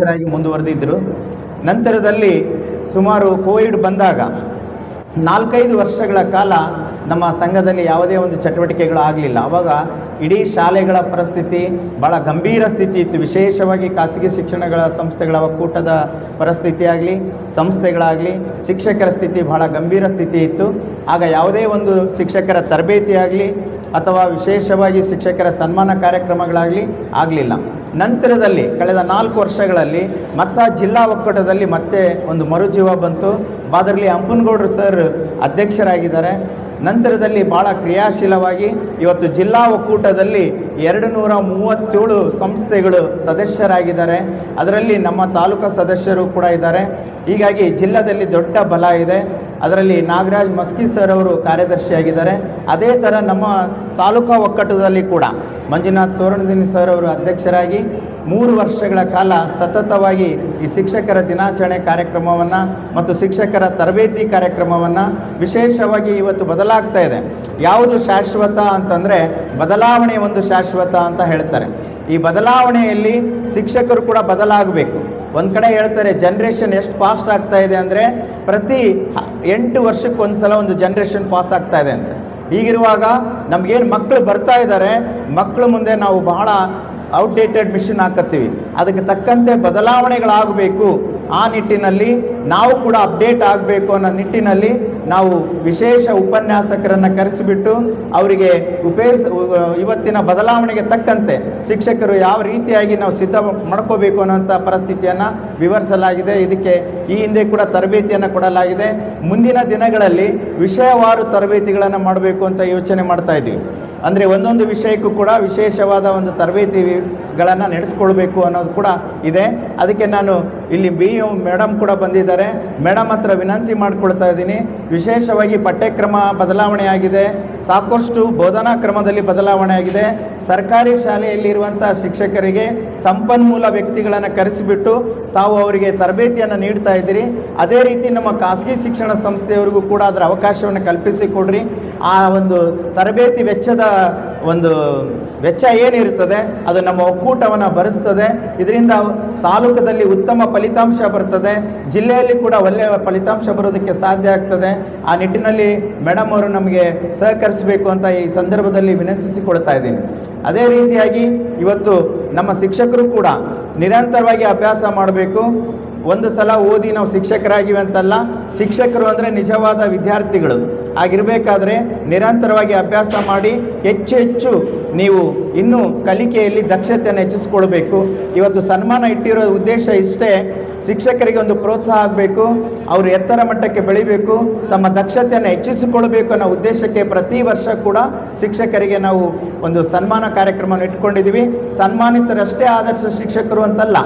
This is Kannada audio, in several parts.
ಅಧ್ಯಕ್ಷರಾಗಿ ಮುಂದುವರೆದಿದ್ದರು. ನಂತರದಲ್ಲಿ ಸುಮಾರು ಕೋವಿಡ್ ಬಂದಾಗ ನಾಲ್ಕೈದು ವರ್ಷಗಳ ಕಾಲ ನಮ್ಮ ಸಂಘದಲ್ಲಿ ಯಾವುದೇ ಒಂದು ಚಟುವಟಿಕೆಗಳು ಆಗಲಿಲ್ಲ. ಆವಾಗ ಇಡೀ ಶಾಲೆಗಳ ಪರಿಸ್ಥಿತಿ ಭಾಳ ಗಂಭೀರ ಸ್ಥಿತಿ ಇತ್ತು. ವಿಶೇಷವಾಗಿ ಖಾಸಗಿ ಶಿಕ್ಷಣಗಳ ಸಂಸ್ಥೆಗಳ ಒಕ್ಕೂಟದ ಪರಿಸ್ಥಿತಿ ಆಗಲಿ, ಸಂಸ್ಥೆಗಳಾಗಲಿ ಶಿಕ್ಷಕರ ಸ್ಥಿತಿ ಭಾಳ ಗಂಭೀರ ಸ್ಥಿತಿ ಇತ್ತು. ಆಗ ಯಾವುದೇ ಒಂದು ಶಿಕ್ಷಕರ ತರಬೇತಿ ಆಗಲಿ ಅಥವಾ ವಿಶೇಷವಾಗಿ ಶಿಕ್ಷಕರ ಸನ್ಮಾನ ಕಾರ್ಯಕ್ರಮಗಳಾಗಲಿ ಆಗಲಿಲ್ಲ. ನಂತರದಲ್ಲಿ ಕಳೆದ ನಾಲ್ಕು ವರ್ಷಗಳಲ್ಲಿ ಮತ್ತೆ ಜಿಲ್ಲಾ ಒಕ್ಕೂಟದಲ್ಲಿ ಮತ್ತೆ ಒಂದು ಮರುಜೀವ ಬಂತು. ಬಾದರ್ಲಿ ಹಂಪನಗೌಡರು ಸರ್ ಅಧ್ಯಕ್ಷರಾಗಿದ್ದಾರೆ. ನಂತರದಲ್ಲಿ ಭಾಳ ಕ್ರಿಯಾಶೀಲವಾಗಿ ಇವತ್ತು ಜಿಲ್ಲಾ ಒಕ್ಕೂಟದಲ್ಲಿ ಎರಡು ನೂರ ಮೂವತ್ತೇಳು ಸಂಸ್ಥೆಗಳು ಸದಸ್ಯರಾಗಿದ್ದಾರೆ. ಅದರಲ್ಲಿ ನಮ್ಮ ತಾಲೂಕಾ ಸದಸ್ಯರು ಕೂಡ ಇದ್ದಾರೆ. ಹೀಗಾಗಿ ಜಿಲ್ಲೆಯಲ್ಲಿ ದೊಡ್ಡ ಬಲ ಇದೆ. ಅದರಲ್ಲಿ ನಾಗರಾಜ್ ಮಸ್ಕಿ ಸರ್ ಅವರು ಕಾರ್ಯದರ್ಶಿಯಾಗಿದ್ದಾರೆ. ಅದೇ ಥರ ನಮ್ಮ ತಾಲೂಕಾ ಒಕ್ಕಟದಲ್ಲಿ ಕೂಡ ಮಂಜುನಾಥ್ ತೋರಣದಿನಿ ಸರ್ ಅವರು ಅಧ್ಯಕ್ಷರಾಗಿ ಮೂರು ವರ್ಷಗಳ ಕಾಲ ಸತತವಾಗಿ ಈ ಶಿಕ್ಷಕರ ದಿನಾಚರಣೆ ಕಾರ್ಯಕ್ರಮವನ್ನು ಮತ್ತು ಶಿಕ್ಷಕರ ತರಬೇತಿ ಕಾರ್ಯಕ್ರಮವನ್ನು ವಿಶೇಷವಾಗಿ ಇವತ್ತು ಬದಲಾಗ್ತಾ ಇದೆ. ಯಾವುದು ಶಾಶ್ವತ ಅಂತಂದರೆ ಬದಲಾವಣೆ ಒಂದು ಶಾಶ್ವತ ಅಂತ ಹೇಳ್ತಾರೆ. ಈ ಬದಲಾವಣೆಯಲ್ಲಿ ಶಿಕ್ಷಕರು ಕೂಡ ಬದಲಾಗಬೇಕು. ಒಂದು ಕಡೆ ಹೇಳ್ತಾರೆ ಜನ್ರೇಷನ್ ಎಷ್ಟು ಫಾಸ್ಟ್ ಆಗ್ತಾ ಇದೆ ಅಂದರೆ ಪ್ರತಿ ಎಂಟು ವರ್ಷಕ್ಕೊಂದು ಸಲ ಒಂದು ಜನ್ರೇಷನ್ ಪಾಸ್ ಆಗ್ತಾ ಇದೆ ಅಂತ. ಹೀಗಿರುವಾಗ ನಮಗೇನು ಮಕ್ಕಳು ಬರ್ತಾ ಇದ್ದಾರೆ ಮಕ್ಕಳು ಮುಂದೆ ನಾವು ಬಹಳ ಔಟ್ಡೇಟೆಡ್ ಮಿಷನ್ ಹಾಕತ್ತೀವಿ. ಅದಕ್ಕೆ ತಕ್ಕಂತೆ ಬದಲಾವಣೆಗಳಾಗಬೇಕು. ಆ ನಿಟ್ಟಿನಲ್ಲಿ ನಾವು ಕೂಡ ಅಪ್ಡೇಟ್ ಆಗಬೇಕು ಅನ್ನೋ ನಿಟ್ಟಿನಲ್ಲಿ ನಾವು ವಿಶೇಷ ಉಪನ್ಯಾಸಕರನ್ನು ಕರೆಸಿಬಿಟ್ಟು ಅವರಿಗೆ ಉಪಯೋಗಿಸ ಇವತ್ತಿನ ಬದಲಾವಣೆಗೆ ತಕ್ಕಂತೆ ಶಿಕ್ಷಕರು ಯಾವ ರೀತಿಯಾಗಿ ನಾವು ಸಿದ್ಧ ಮಾಡ್ಕೋಬೇಕು ಅನ್ನೋಂಥ ಪರಿಸ್ಥಿತಿಯನ್ನು ವಿವರಿಸಲಾಗಿದೆ. ಇದಕ್ಕೆ ಈ ಹಿಂದೆ ಕೂಡ ತರಬೇತಿಯನ್ನು ಕೊಡಲಾಗಿದೆ. ಮುಂದಿನ ದಿನಗಳಲ್ಲಿ ವಿಷಯವಾರು ತರಬೇತಿಗಳನ್ನು ಮಾಡಬೇಕು ಅಂತ ಯೋಚನೆ ಮಾಡ್ತಾ ಇದ್ದೀವಿ. ಅಂದರೆ ಒಂದೊಂದು ವಿಷಯಕ್ಕೂ ಕೂಡ ವಿಶೇಷವಾದ ಒಂದು ತರಬೇತಿಗಳನ್ನು ನಡೆಸ್ಕೊಳ್ಬೇಕು ಅನ್ನೋದು ಕೂಡ ಇದೆ. ಅದಕ್ಕೆ ನಾನು ಇಲ್ಲಿ ಬಿ ಯು ಮೇಡಮ್ ಕೂಡ ಬಂದಿದ್ದಾರೆ. ಮೇಡಮ್ ಹತ್ರ ವಿನಂತಿ ಮಾಡ್ಕೊಳ್ತಾ ಇದ್ದೀನಿ. ವಿಶೇಷವಾಗಿ ಪಠ್ಯಕ್ರಮ ಬದಲಾವಣೆ ಆಗಿದೆ. ಸಾಕಷ್ಟು ಬೋಧನಾ ಕ್ರಮದಲ್ಲಿ ಬದಲಾವಣೆ ಆಗಿದೆ. ಸರ್ಕಾರಿ ಶಾಲೆಯಲ್ಲಿರುವಂಥ ಶಿಕ್ಷಕರಿಗೆ ಸಂಪನ್ಮೂಲ ವ್ಯಕ್ತಿಗಳನ್ನು ಕರೆಸಿಬಿಟ್ಟು ತಾವು ಅವರಿಗೆ ತರಬೇತಿಯನ್ನು ನೀಡ್ತಾ ಇದ್ದೀರಿ. ಅದೇ ರೀತಿ ನಮ್ಮ ಖಾಸಗಿ ಶಿಕ್ಷಣ ಸಂಸ್ಥೆಯವರಿಗೂ ಕೂಡ ಅದರ ಅವಕಾಶವನ್ನು ಕಲ್ಪಿಸಿಕೊಡ್ರಿ. ಆ ಒಂದು ತರಬೇತಿ ವೆಚ್ಚದ ಒಂದು ವೆಚ್ಚ ಏನಿರುತ್ತದೆ, ಅದು ನಮ್ಮ ಒಕ್ಕೂಟವನ್ನು ಭರಿಸ್ತದೆ ಇದರಿಂದ ತಾಲೂಕದಲ್ಲಿ ಉತ್ತಮ ಫಲಿತಾಂಶ ಬರ್ತದೆ. ಜಿಲ್ಲೆಯಲ್ಲಿ ಕೂಡ ಒಳ್ಳೆಯ ಫಲಿತಾಂಶ ಬರೋದಕ್ಕೆ ಸಾಧ್ಯ ಆಗ್ತದೆ. ಆ ನಿಟ್ಟಿನಲ್ಲಿ ಮೇಡಮ್ ಅವರು ನಮಗೆ ಸಹಕರಿಸಬೇಕು ಅಂತ ಈ ಸಂದರ್ಭದಲ್ಲಿ ವಿನಂತಿಸಿಕೊಳ್ತಾ ಇದ್ದೀನಿ. ಅದೇ ರೀತಿಯಾಗಿ ಇವತ್ತು ನಮ್ಮ ಶಿಕ್ಷಕರು ಕೂಡ ನಿರಂತರವಾಗಿ ಅಭ್ಯಾಸ ಮಾಡಬೇಕು. ಒಂದು ಸಲ ಓದಿ ನಾವು ಶಿಕ್ಷಕರಾಗಿವೆ ಅಂತಲ್ಲ, ಶಿಕ್ಷಕರು ಅಂದರೆ ನಿಜವಾದ ವಿದ್ಯಾರ್ಥಿಗಳು. ಆಗಿರಬೇಕಾದ್ರೆ ನಿರಂತರವಾಗಿ ಅಭ್ಯಾಸ ಮಾಡಿ ಹೆಚ್ಚು ಹೆಚ್ಚು ನೀವು ಇನ್ನೂ ಕಲಿಕೆಯಲ್ಲಿ ದಕ್ಷತೆಯನ್ನು ಹೆಚ್ಚಿಸ್ಕೊಳ್ಬೇಕು. ಇವತ್ತು ಸನ್ಮಾನ ಇಟ್ಟಿರೋ ಉದ್ದೇಶ ಇಷ್ಟೇ. ಶಿಕ್ಷಕರಿಗೆ ಒಂದು ಪ್ರೋತ್ಸಾಹ ಆಗಬೇಕು. ಅವರು ಎತ್ತರ ಮಟ್ಟಕ್ಕೆ ಬೆಳಿಬೇಕು. ತಮ್ಮ ದಕ್ಷತೆಯನ್ನು ಹೆಚ್ಚಿಸಿಕೊಳ್ಬೇಕು ಅನ್ನೋ ಉದ್ದೇಶಕ್ಕೆ ಪ್ರತಿ ವರ್ಷ ಕೂಡ ಶಿಕ್ಷಕರಿಗೆ ನಾವು ಒಂದು ಸನ್ಮಾನ ಕಾರ್ಯಕ್ರಮವನ್ನು ಇಟ್ಕೊಂಡಿದ್ದೀವಿ. ಸನ್ಮಾನಿತರಷ್ಟೇ ಆದರ್ಶ ಶಿಕ್ಷಕರು ಅಂತಲ್ಲ,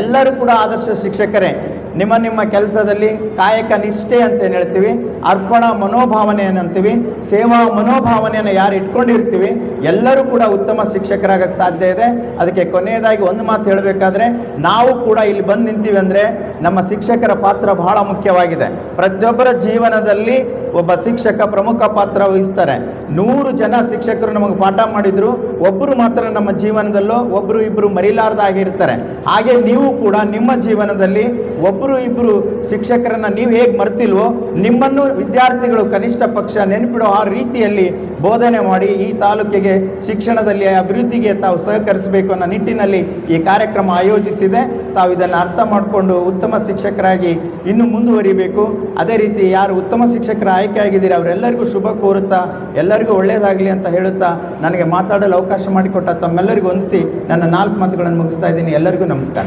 ಎಲ್ಲರೂ ಕೂಡ ಆದರ್ಶ ಶಿಕ್ಷಕರೇ. ನಿಮ್ಮ ನಿಮ್ಮ ಕೆಲಸದಲ್ಲಿ ಕಾಯಕ ನಿಷ್ಠೆ ಅಂತ ಏನು ಹೇಳ್ತೀವಿ? ಅರ್ಪಣಾ ಮನೋಭಾವನೆ ಅಂತೀವಿ? ಸೇವಾ ಮನೋಭಾವನೆಯನ್ನು ಯಾರು ಇಟ್ಕೊಂಡಿರ್ತೀವಿ? ಎಲ್ಲರೂ ಕೂಡ ಉತ್ತಮ ಶಿಕ್ಷಕರಾಗಕ್ಕೆ ಸಾಧ್ಯ ಇದೆ. ಅದಕ್ಕೆ ಕೊನೆಯದಾಗಿ ಒಂದು ಮಾತು ಹೇಳಬೇಕಾದ್ರೆ, ನಾವು ಕೂಡ ಇಲ್ಲಿ ಬಂದು ನಿಂತೀವಿ ಅಂದರೆ ನಮ್ಮ ಶಿಕ್ಷಕರ ಪಾತ್ರ ಬಹಳ ಮುಖ್ಯವಾಗಿದೆ. ಪ್ರತಿಯೊಬ್ಬರ ಜೀವನದಲ್ಲಿ ಒಬ್ಬ ಶಿಕ್ಷಕ ಪ್ರಮುಖ ಪಾತ್ರ ವಹಿಸ್ತಾರೆ. ನೂರು ಜನ ಶಿಕ್ಷಕರು ನಮಗೆ ಪಾಠ ಮಾಡಿದ್ರು. ಒಬ್ಬರು ಮಾತ್ರ ನಮ್ಮ ಜೀವನದಲ್ಲೋ ಒಬ್ಬರು ಇಬ್ಬರು ಮರಿಲಾರ್ದಾಗಿರ್ತಾರೆ. ಹಾಗೆ ನೀವು ಕೂಡ ನಿಮ್ಮ ಜೀವನದಲ್ಲಿ ಒಬ್ಬರು ಇಬ್ಬರು ಶಿಕ್ಷಕರನ್ನ ನೀವು ಹೇಗೆ ಮರ್ತಿಲ್ವೋ, ನಿಮ್ಮನ್ನು ವಿದ್ಯಾರ್ಥಿಗಳು ಕನಿಷ್ಠ ಪಕ್ಷ ನೆನಪಿಡೋ ಆ ರೀತಿಯಲ್ಲಿ ಬೋಧನೆ ಮಾಡಿ ಈ ತಾಲೂಕಿಗೆ, ಶಿಕ್ಷಣದಲ್ಲಿ ಅಭಿವೃದ್ಧಿಗೆ ತಾವು ಸಹಕರಿಸಬೇಕು ಅನ್ನೋ ನಿಟ್ಟಿನಲ್ಲಿ ಈ ಕಾರ್ಯಕ್ರಮ ಆಯೋಜಿಸಿದೆ. ತಾವು ಇದನ್ನು ಅರ್ಥ ಮಾಡಿಕೊಂಡು ಉತ್ತಮ ಶಿಕ್ಷಕರಾಗಿ ಇನ್ನೂ ಮುಂದುವರಿಬೇಕು. ಅದೇ ರೀತಿ ಯಾರು ಉತ್ತಮ ಶಿಕ್ಷಕರ ಆಯ್ಕೆ ಆಗಿದ್ದೀರಿ ಅವರೆಲ್ಲರಿಗೂ ಶುಭ ಕೋರುತ್ತಾ, ಎಲ್ಲರಿಗೂ ಒಳ್ಳೆಯದಾಗಲಿ ಅಂತ ಹೇಳುತ್ತಾ, ನನಗೆ ಮಾತಾಡಲು ಅವಕಾಶ ಮಾಡಿಕೊಟ್ಟ ತಮ್ಮೆಲ್ಲರಿಗೂ ಹೊಂದಿಸಿ ನನ್ನ ನಾಲ್ಕು ಮಾತುಗಳನ್ನು ಮುಗಿಸ್ತಾ ಇದ್ದೀನಿ. ಎಲ್ಲರಿಗೂ ನಮಸ್ಕಾರ.